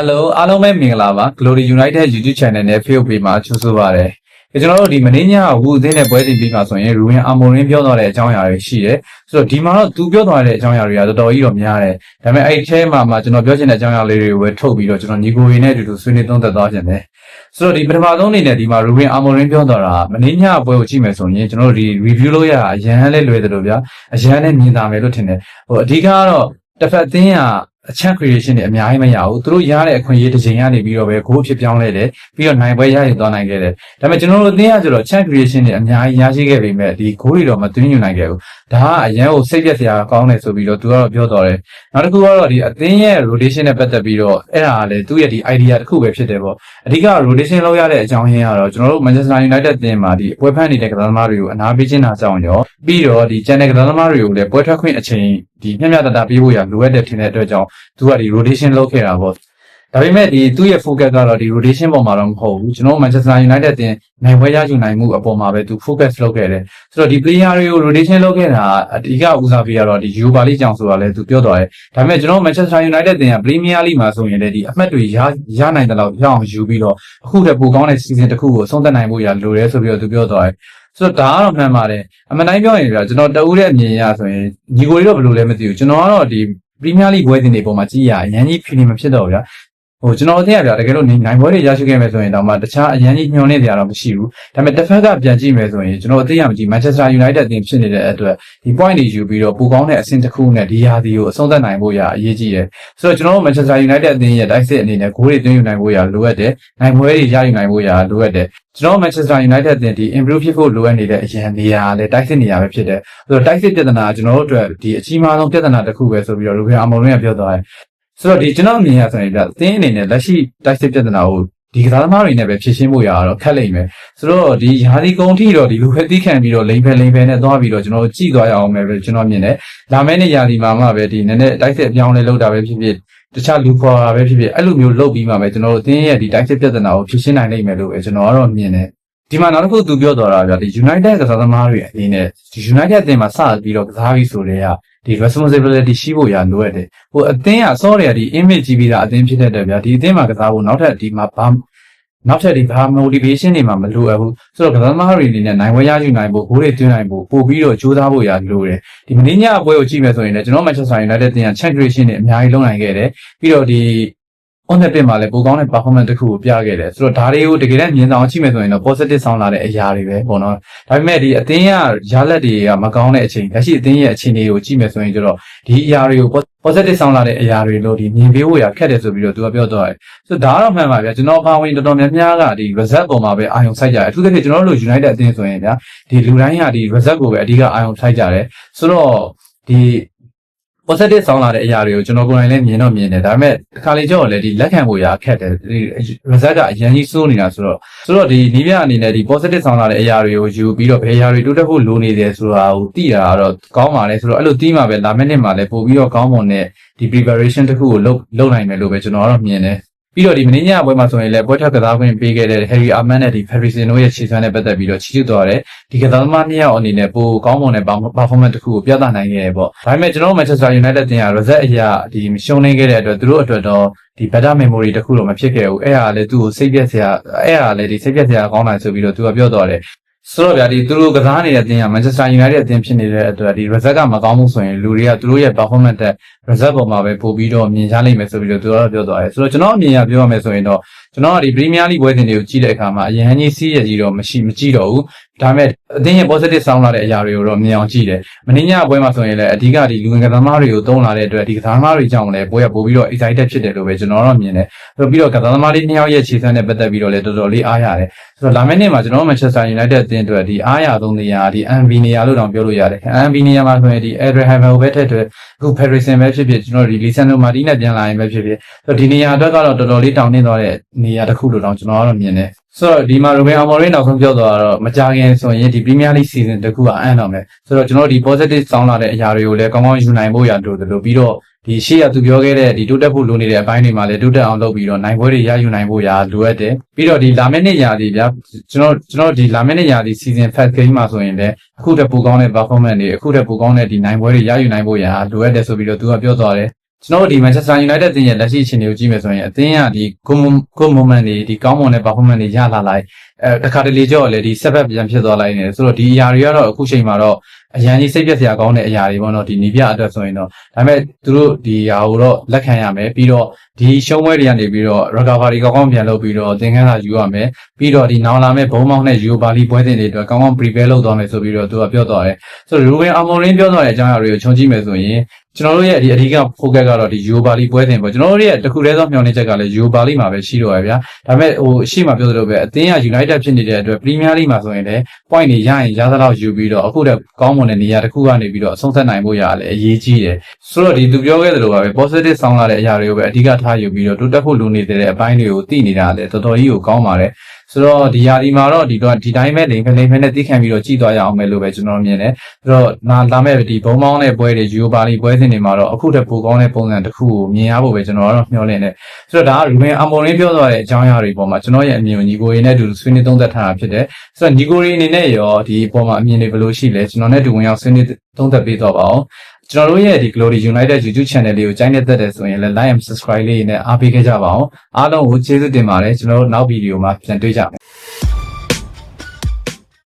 Hello အားလုံးပဲမင်္ဂလာပါ Glory United YouTube Channel နဲ့ Facebook Page မှာကြိုဆိုပါရစေ။ကျွန်တော်တို့ဒီမင်းညဝူအသင်းနဲ့ပွဲတင်ပြီးမှဆိုရင် Ruin Amorin ပြောသွားတဲ့အကြောင်းအရာတွေရှိတယ်။ဆိုတော့ဒီမှာတော့သူပြောသွားတဲ့အကြောင်းအရာတွေကတော်တော်ကြီးတော့များတယ်။ဒါပေမဲ့အဲ့ဒီထဲမှာမှကျွန်တော်ပြောချင်တဲ့အကြောင်းအရာလေးတွေကိုပဲထုတ်ပြီးတော့ကျွန်တော်ညီကိုရင်းနဲ့အတူတူဆွေးနွေးသုံးသပ်သွားခြင်းတယ်။ဆိုတော့ဒီပထမဆုံးအနေနဲ့ဒီမှာ Ruin Amorin ပြောသွားတာမင်းညပွဲကိုကြည့်မယ်ဆိုရင်ကျွန်တော်တို့ဒီ review လုပ်ရတာအရန်လဲလွယ်တယ်လို့ဗျာ။အရန်လဲမြင်သာမယ်လို့ထင်တယ်။ဟိုအဓိကကတော့တစ်ဖက်အသင်းက အချမ်း creation တွေအများကြီးမရဘူးသူတို့ရတဲ့အခွင့်အရေးတစ်ချိန်ကနေပြီးတော့ပဲဂိုးဖြစ်ပြောင်းလဲတယ်ပြီးတော့နိုင်ပွဲရယူသွားနိုင်ခဲ့တယ်ဒါပေမဲ့ကျွန်တော်တို့အသင်းကကျတော့ chance creation တွေအများကြီးရရှိခဲ့ပေမဲ့ဒီဂိုးတွေတော့မသွင်းယူနိုင်ခဲ့ဘူးဒါကအရန်ကိုစိတ်ပြက်စရာကောင်းတယ်ဆိုပြီးတော့သူကတော့ပြောတော်တယ်နောက်တစ်ခုကတော့ဒီအသင်းရဲ့ rotation နဲ့ပတ်သက်ပြီးတော့အဲ့ဒါကလည်းသူ့ရဲ့ဒီ idea တစ်ခုပဲဖြစ်တယ်ပေါ့အဓိက rotation လုပ်ရတဲ့အကြောင်းရင်းကတော့ကျွန်တော်တို့ Manchester United အသင်းမှာဒီပွဲဖက်နေတဲ့ကစားသမားတွေကိုအနာပေးခြင်းတာကြောင့်ရောပြီးတော့ဒီ channel ကစားသမားတွေကိုလည်းပွဲထွက်ခွင့်အချိန်ဒီမျှမျှတတပေးဖို့ရလိုအပ်တဲ့ထင်တဲ့အတွက်ကြောင့်သူကဒီ rotation လုပ်ခဲ့တာပေါ့ဒါပေမဲ့ဒီသူ့ရဲ့ focus ကတော့ဒီ rotation ပေါ်မှာတော့မဟုတ်ဘူးကျွန်တော် Manchester United တင်နိုင်ပွဲရယူနိုင်မှုအပေါ်မှာပဲသူ focus လုပ်ခဲ့တယ်ဆိုတော့ဒီ player တွေကို rotation လုပ်ခဲ့တာအဓိကဦးစားပေးရတော့ဒီ Europa League ကြောင့်ဆိုတာလဲသူပြောသွားတယ်ဒါပေမဲ့ကျွန်တော် Manchester United တင်က Premier League မှာဆိုရင်လည်းဒီအမှတ်တွေရရနိုင်တဲ့လောက်ရအောင်ယူပြီးတော့အခုတည်းပိုကောင်းတဲ့ season တစ်ခုကိုဆုံးသက်နိုင်ဖို့ရလိုတယ်ဆိုပြီးတော့သူပြောသွားတယ်ဆိုတော့ဒါကတော့မှန်ပါတယ်အမှန်တိုင်းပြောရင်ပြကျွန်တော်တဦးတဲ့အမြင်အရဆိုရင်ညီကိုတွေတော့ဘယ်လိုလဲမသိဘူးကျွန်တော်ကတော့ဒီ Premier League ဘွဲတင်တွေပုံမှာကြည့်ရအရင်ကြီး feeling မဖြစ်တော့ဘူးဗျာ ဟိုကျွန်တော်သိရပြတကယ်လို့နိုင်ပွဲတွေရရှိခဲ့မယ်ဆိုရင်တော့မှတခြားအရင်ကြီးညှော်နေကြတော့မရှိဘူးဒါပေမဲ့တစ်ဖက်ကပြန်ကြည့်မယ်ဆိုရင်ကျွန်တော်အသိရမကြည့် Manchester United တင်ဖြစ်နေတဲ့အတွက်ဒီ point တွေယူပြီးတော့ပိုကောင်းတဲ့အဆင့်တစ်ခုနဲ့ဒီရာသီကိုအဆုံးသတ်နိုင်ဖို့ရအရေးကြီးတယ်ဆိုတော့ကျွန်တော်တို့ Manchester United အသင်းရဲ့တိုက်စစ်အနေနဲ့ဂိုးတွေသွင်းယူနိုင်ဖို့ရလိုအပ်တယ်နိုင်ပွဲတွေရယူနိုင်ဖို့ရလိုအပ်တယ်ကျွန်တော် Manchester United အသင်းဒီ improve ဖြစ်ဖို့လိုအပ်နေတဲ့အရင်နေရာလည်းတိုက်စစ်နေရာပဲဖြစ်တယ်ဆိုတော့တိုက်စစ်ပြဿနာကျွန်တော်တို့အတွက်ဒီအကြီးမားဆုံးပြဿနာတစ်ခုပဲဆိုပြီးတော့ Ruben Amorim ကပြောသွားတယ် ဆိုတော့ဒီကျွန်တော်အမြင်ရဆိုရင်ပြအသင်းအနေနဲ့လက်ရှိတိုက်စစ်ပြဿနာကိုဒီကစားသမားတွေနဲ့ပဲဖြည့်ရှင်းဖို့ရတော့ခက်လိမ့်မယ်ဆိုတော့ဒီယာဒီကုံထိတော့ဒီလိုပဲတီးခံပြီးတော့လိမ့်ဖယ်လိမ့်ဖယ်နဲ့သွားပြီးတော့ကျွန်တော်ကြည့်သွားရအောင်ပဲကျွန်တော်မြင်တယ်လာမယ့်နေ့ယာဒီမှာမှပဲဒီနည်းနည်းတိုက်စစ်အပြောင်းလဲလုပ်တာပဲဖြစ်ဖြစ်တခြားလူခေါ်တာပဲဖြစ်ဖြစ်အဲ့လိုမျိုးလုပ်ပြီးမှပဲကျွန်တော်တို့အသင်းရဲ့ဒီတိုက်စစ်ပြဿနာကိုဖြည့်ရှင်းနိုင်လိမ့်မယ်လို့ပဲကျွန်တော်ကတော့မြင်တယ် ဒီမှာနောက်တစ်ခုသူပြောသွားတာဗျာဒီ United ကစားသမားတွေအနေနဲ့ဒီ United အသင်းမှာစပြီးတော့ကစားပြီးဆိုတဲ့ကဒီ responsibility ရှိဖို့ရလိုရတယ်ဟိုအသင်းကစောတယ်ဒီ image ကြီးပြီးတာအသင်းဖြစ်တဲ့အတွက်ဗျာဒီအသင်းမှာကစားဖို့နောက်ထပ်ဒီမှာဘာနောက်ထပ်ဒီဘာ motivation တွေမှာမလိုအပ်ဘူးဆိုတော့ကစားသမားတွေအနေနဲ့နိုင်ဝဲရယူနိုင်ဖို့ဂိုးတွေသွင်းနိုင်ဖို့ပို့ပြီးတော့ကြိုးစားဖို့ရလိုတယ်ဒီမင်းညအပွဲကိုကြည့်မယ်ဆိုရင်လည်းကျွန်တော် Manchester United တင်က championship တွေအများကြီးလုံးနိုင်ခဲ့တယ်ပြီးတော့ဒီ on the pin မှာလည်းပိုကောင်းတဲ့ performance တစ်ခုကိုပြခဲ့တယ်ဆိုတော့ဒါတွေကိုတကယ်တမ်းမြင်ဆောင်ကြည့်မယ်ဆိုရင်တော့ positive ဆောင်းလာတဲ့အရာတွေပဲပေါ့နော်ဒါပေမဲ့ဒီအသင်းကရလက်တွေကမကောင်းတဲ့အချိန်လက်ရှိအသင်းရဲ့အခြေအနေကိုကြည့်မယ်ဆိုရင်ကျတော့ဒီအရာတွေကို positive ဆောင်းလာတဲ့အရာတွေလို့ဒီမြင်ပေးဖို့ရခက်တယ်ဆိုပြီးတော့သူကပြောတော့တယ်ဆိုတော့ဒါကတော့မှန်ပါဗျာကျွန်တော်ပါဝင်တော်တော်များများကဒီ result ပေါ်မှာပဲအာရုံစိုက်ကြတယ်အထူးသဖြင့်ကျွန်တော်တို့ United အသင်းဆိုရင်ဗျာဒီလူတိုင်းကဒီ result ကိုပဲအဓိကအာရုံစိုက်ကြတယ်ဆိုတော့ဒီ positive ဆောင်းလာတဲ့အရာတွေကိုကျွန်တော်ကိုယ်တိုင်လည်းမြင်တော့မြင်တယ်ဒါပေမဲ့တစ်ခါလေကြောက်လည်းဒီလက်ခံဖို့ရအခက်တယ်ဒီ result ကအရင်ကြီးစိုးနေတာဆိုတော့ဆိုတော့ဒီနီးပြအနေနဲ့ဒီ positive ဆောင်းလာတဲ့အရာတွေကိုယူပြီးတော့ဘယ်အရာတွေတိုးတက်ဖို့လိုနေတယ်ဆိုတာကိုသိတာကတော့ကောင်းပါလေဆိုတော့အဲ့လိုသိမှပဲလာမယ့်နှစ်မှာလည်းပို့ပြီးတော့ကောင်းမွန်တဲ့ဒီ preparation တစ်ခုကိုလုပ်လုပ်နိုင်မယ်လို့ပဲကျွန်တော်ကတော့မြင်တယ် ပြီးတော့ဒီမင်းညပွဲမှာဆိုရင်လည်းပွဲထွက်ကစားခွင့်ပေးခဲ့တဲ့ Harry Arman နဲ့ဒီ Ferguson တို့ရဲ့ခြေစွမ်းနဲ့ပတ်သက်ပြီးတော့ချီးကျူးသွားတယ်ဒီကစားသမားနှစ်ယောက်အနေနဲ့ပိုကောင်းမွန်တဲ့ performance တစ်ခုကိုပြသနိုင်ခဲ့တယ်ပေါ့ဒါပေမဲ့ကျွန်တော်တို့ Manchester United တင်က result အရာဒီမရှုံးနေခဲ့တဲ့အတွက်သူတို့အတွက်တော့ဒီ better memory တစ်ခုတော့မဖြစ်ခဲ့ဘူးအဲ့ဟာလည်းသူ့ကိုစိတ်ပြက်စရာအဲ့ဟာလည်းဒီစိတ်ပြက်စရာကောင်းတယ်ဆိုပြီးတော့သူကပြောတော့တယ် ဆိုတော့ဗျာဒီသူတို့ကစားနေတဲ့အတင်းက Manchester United အတင်းဖြစ်နေတဲ့အတွက်ဒီ result ကမကောင်းဘူးဆိုရင်လူတွေကသူတို့ရဲ့ performance တဲ့ result ပေါ်မှာပဲပို့ပြီးတော့မြင်ကြလိမ့်မယ်ဆိုပြီးတော့သူကတော့ပြောသွားတယ်ဆိုတော့ကျွန်တော်အမြင်အရပြောရမယ်ဆိုရင်တော့ကျွန်တော်ကဒီ Premier League ပွဲစဉ်တွေကိုကြည့်တဲ့အခါမှာအရင်ကြီးစီးရကြီးတော့မရှိမကြည့်တော့ဘူး ဒါပေမဲ့အတင်းရဲ့ positive ဆောင်းလာတဲ့အရာတွေကိုတော့မြင်အောင်ကြည့်တယ်မင်းညပွဲမှာဆိုရင်လည်းအဓိကဒီလူငယ်ကစားသမားတွေကိုတုံးလာတဲ့အတွက်ဒီကစားသမားတွေကြောင့်လည်းပွဲကပို့ပြီးတော့ excited ဖြစ်တယ်လို့ပဲကျွန်တော်တော့မြင်တယ်ပြီးတော့ကစားသမားလေးနှစ်ယောက်ရဲ့ခြေစမ်းနဲ့ပတ်သက်ပြီးတော့လည်းတော်တော်လေးအားရတယ်ဆိုတော့လာမယ့်နေ့မှာကျွန်တော် Manchester United အသင်းအတွက်ဒီအားရသုံးနေရာဒီ MV နေရာလို့တောင်ပြောလို့ရတယ် MV နေရာမှာဆိုရင်ဒီ Abraham ကိုပဲထည့်ထွက်အခု Ferguson ပဲဖြစ်ဖြစ်ကျွန်တော်ဒီ Lisandro Martinez ပြန်လာရင်ပဲဖြစ်ဖြစ်ဆိုတော့ဒီနေရာအတွက်ကတော့တော်တော်လေးတောင်းနှင်းသွားတဲ့နေရာတစ်ခုလို့တောင်ကျွန်တော်ကတော့မြင်တယ် ဆိုတော့ဒီမှာ Ruben Amorim နောက်ဆုံးပြောသွားတာတော့မကြခင်ဆိုရင်ဒီ Premier League season တခုကအန်းတော့မယ်ဆိုတော့ကျွန်တော်ဒီ positive ဆောင်းလာတဲ့အရာတွေကိုလည်းကောင်းကောင်းယူနိုင်ဖို့ရလိုတယ်လို့ပြီးတော့ဒီရှေ့ကသူပြောခဲ့တဲ့ဒီတိုးတက်ဖို့လိုနေတဲ့အပိုင်းတွေမှာလည်းတိုးတက်အောင်လုပ်ပြီးတော့နိုင်ပွဲတွေရယူနိုင်ဖို့ရလိုအပ်တယ်ပြီးတော့ဒီလာမယ့်နှစ်ရာသီဗျာကျွန်တော်ကျွန်တော်ဒီလာမယ့်နှစ်ရာသီ season first game မှာဆိုရင်လည်းအခုတည်းပိုကောင်းတဲ့ performance တွေအခုတည်းပိုကောင်းတဲ့ဒီနိုင်ပွဲတွေရယူနိုင်ဖို့ရလိုအပ်တယ်ဆိုပြီးတော့သူကပြောသွားတယ် ကျွန်တော်တို့ဒီ Manchester United တင်ရဲ့လက်ရှိအခြေအနေကိုကြည့်မယ်ဆိုရင်အသင်းကဒီ good mom- good moment တွေဒီကောင်းမွန်တဲ့ performance တွေရလာလိုက်အဲတခါတလေကြော့လေဒီ setback ပြန်ဖြစ်သွားလိုက်နေတယ်ဆိုတော့ဒီအရာတွေကတော့အခုချိန်မှာတော့အရန်ကြီးစိတ်ပြက်စရာကောင်းတဲ့အရာတွေပေါ့နော်ဒီနီးပြအတွက်ဆိုရင်တော့ဒါပေမဲ့သူတို့ဒီအရာကိုတော့လက်ခံရမယ်ပြီးတော့ဒီရှုံးပွဲတွေကနေပြီးတော့ recovery ကောင်းကောင်းပြန်လုပ်ပြီးတော့သင်ခန်းစာယူရမယ်ပြီးတော့ဒီနောင်လာမဲ့ဘုံမောင်းနဲ့ Europa League ပွဲစဉ်တွေအတွက်ကောင်းကောင်း prepare လုပ်သွားမယ်ဆိုပြီးတော့သူကပြောသွားတယ်ဆိုတော့ Ruben Amorim ပြောသွားတဲ့အကြောင်းအရာတွေကိုခြုံကြည့်မယ်ဆိုရင် ကျွန်တော်တို့ရဲ့ဒီအဓိက focus ကတော့ဒီ Europa League ပွဲစဉ်ပေါ့ကျွန်တော်တို့ရဲ့တခုတည်းသောမျှော်လင့်ချက် ကလည်း Europa League မှာပဲရှိတော့ရဗျာဒါပေမဲ့ဟိုအရှိမပြောသလိုပဲအသင်းက United ဖြစ်နေတဲ့အတွက် Premier League မှာဆိုရင်လည်း point တွေရရင်ရသလောက်ယူပြီးတော့အခုတည်းကောင်းမွန်တဲ့နေရာတစ်ခုကနေပြီးတော့အဆုံးသတ်နိုင်ဖို့ရလည်းအရေးကြီးတယ်ဆိုတော့ဒီသူပြောခဲ့သလိုပါပဲ positive ဆောင်းလာတဲ့အရာတွေကိုပဲအဓိကထားယူပြီးတော့တိုးတက်ဖို့လိုနေတဲ့အပိုင်းတွေကိုသိနေတာလည်းတော်တော်ကြီးကိုကောင်းပါတယ် ဆိုတော့ဒီယာဒီမှာတော့ဒီတော့ဒီတိုင်းပဲလိမ့်ဖလိမ့်ဖနဲ့သိခံပြီးတော့ကြည်သွားရအောင်ပဲလို့ပဲကျွန်တော်မြင်တယ်ဆိုတော့နာလာမဲ့ဒီဘုံမောင်းတဲ့ပွဲတွေယူပါလီပွဲစဉ်တွေမှာတော့အခုတည်းပိုကောင်းတဲ့ပုံစံတစ်ခုကိုမြင်ရဖို့ပဲကျွန်တော်ကတော့မျှော်လင့်တယ်ဆိုတော့ဒါကရူဘင်အမော်ရင်းပြောသွားတဲ့အကြောင်းအရာတွေပေါ်မှာကျွန်တော်ရဲ့အမြင်ကိုညီကိုရင်းနဲ့အတူဆွေးနွေးသုံးသပ်ထားတာဖြစ်တယ်ဆိုတော့ညီကိုရင်းအနေနဲ့ရောဒီပေါ်မှာအမြင်တွေဘယ်လိုရှိလဲကျွန်တော်နဲ့အတူဝင်ရောက်ဆွေးနွေး သုံးသပ်ပေးတော့ပါအောင်ကျွန်တော်တို့ရဲ့ဒီ Glory United YouTube channel လေးကိုကြိုက်နေတတ်တယ်ဆိုရင်လည်း like and subscribe လေးနဲ့အားပေးခဲ့ကြပါအောင်အားလုံးကိုကျေးဇူးတင်ပါတယ်ကျွန်တော်တို့နောက်ဗီဒီယိုမှာပြန်တွေ့ကြမယ်